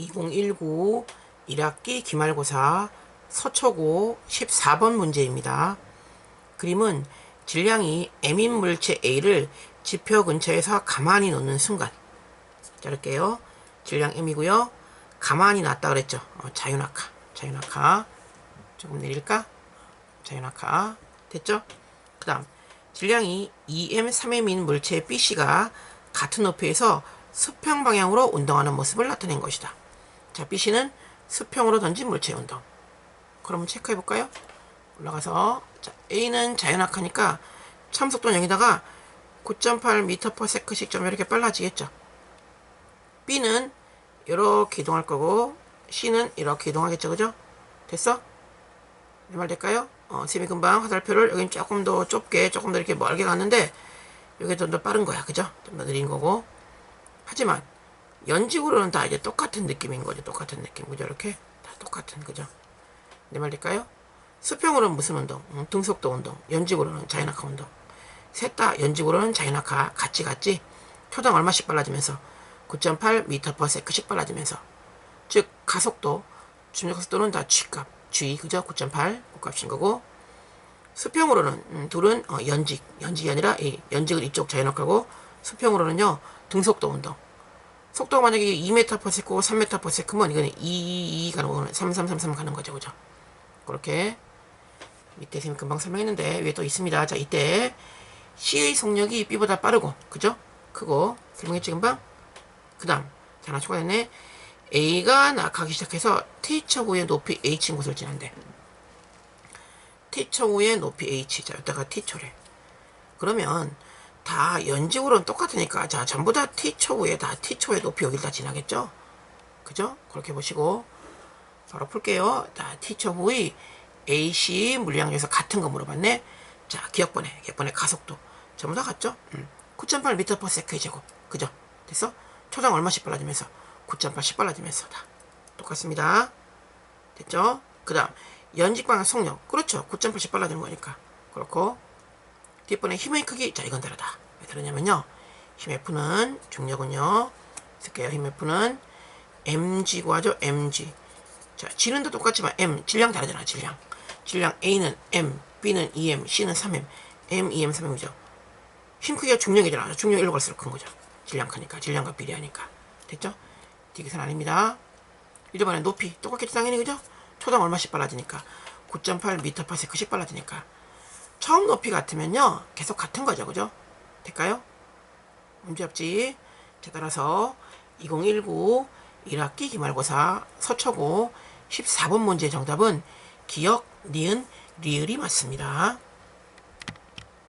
2019 1학기 기말고사 서초고 14번 문제입니다. 그림은 질량이 M인 물체 A를 지표 근처에서 가만히 놓는 순간 자를게요. 질량 M이고요. 가만히 놨다 그랬죠. 어, 자유낙하, 자유낙하. 조금 내릴까? 자유낙하. 됐죠? 그 다음 질량이 2M, 3M인 물체 BC가 같은 높이에서 수평 방향으로 운동하는 모습을 나타낸 것이다. 자, BC는 수평으로 던진 물체 운동. 그럼 체크해 볼까요? 올라가서 자, A는 자연악하니까 참속도는 여기다가 9.8m/s씩 좀 이렇게 빨라지겠죠. B는 이렇게 이동할 거고 C는 이렇게 이동하겠죠, 그죠? 됐어? 이말 될까요? 어, 쌤이 금방 화살표를 여긴 조금 더 좁게 조금 더 이렇게 멀게 갔는데 여기 좀더 빠른 거야, 그죠? 좀 더 느린 거고 하지만 연직으로는 다 이제 똑같은 느낌인 거죠, 똑같은 느낌, 그죠? 이렇게 다 똑같은, 그죠? 내말 될까요? 수평으로는 무슨 운동? 음, 등속도 운동. 연직으로는 자연낙하 운동. 셋 다 연직으로는 자연낙하 같이 같이 초당 얼마씩 빨라지면서 9.8m/s씩 빨라지면서 즉 가속도 중력속도는 다 G값 G 그죠? 9.8 그값인 거고 수평으로는 음, 둘은 어, 연직 연직이 아니라 이 연직은 이쪽 자연낙하고 수평으로는요 등속도 운동 속도가 만약에 2m/s고 3m/s면 이거는 2, 2 가는 거는 3, 3, 3, 3 가는 거죠 그죠? 그렇게 밑에 선생님 금방 설명했는데 위에 또 있습니다. 자 이때 C의 속력이 B보다 빠르고 그죠? 크고 설명했지 금방? 그 다음 자 하나 추가됐네 A가 낙하기 시작해서 T차 후의 높이 H인 곳을 지난대 T차 후의 높이 H 자 여기다가 T초래 그러면 다 연직으로는 똑같으니까 자 전부 다 T초 후에 다 T초의 높이 여기를 다 지나겠죠? 그죠? 그렇게 보시고 바로 풀게요. 자, T초 후의 AC 물량 중에서 같은 거 물어봤네. 자, 기억번에, 기억번에 가속도. 전부 다 같죠? 음. 9.8m/s의 제곱. 그죠? 됐어? 초당 얼마씩 빨라지면서? 9.8씩 빨라지면서 다. 똑같습니다. 됐죠? 그 다음, 연직 방향 속력. 그렇죠. 9.8씩 빨라지는 거니까. 그렇고, 뒷번에 힘의 크기. 자, 이건 다르다. 왜 다르냐면요. 힘 F는, 중력은요. 쓸게요. 힘 F는 mg 구하죠. mg. 자, G는 다 똑같지만 M, 질량 다르잖아, 질량. 질량 A는 M, B는 2M, C는 3M, M, 2M, 3M이죠. 힘 크기가 중력이잖아. 중력 1로 갈수록 큰 거죠. 질량 크니까, 질량과 비례하니까. 됐죠? 디귿은 아닙니다. 이번에 높이, 똑같겠지, 당연히, 그죠? 초당 얼마씩 빨라지니까. 9.8m/s씩 빨라지니까. 처음 높이 같으면요, 계속 같은 거죠, 그죠? 될까요? 문제 없지? 자, 따라서 2019 1학기 기말고사 서초고 14번 문제 정답은 기억, 니은, 리을이 맞습니다.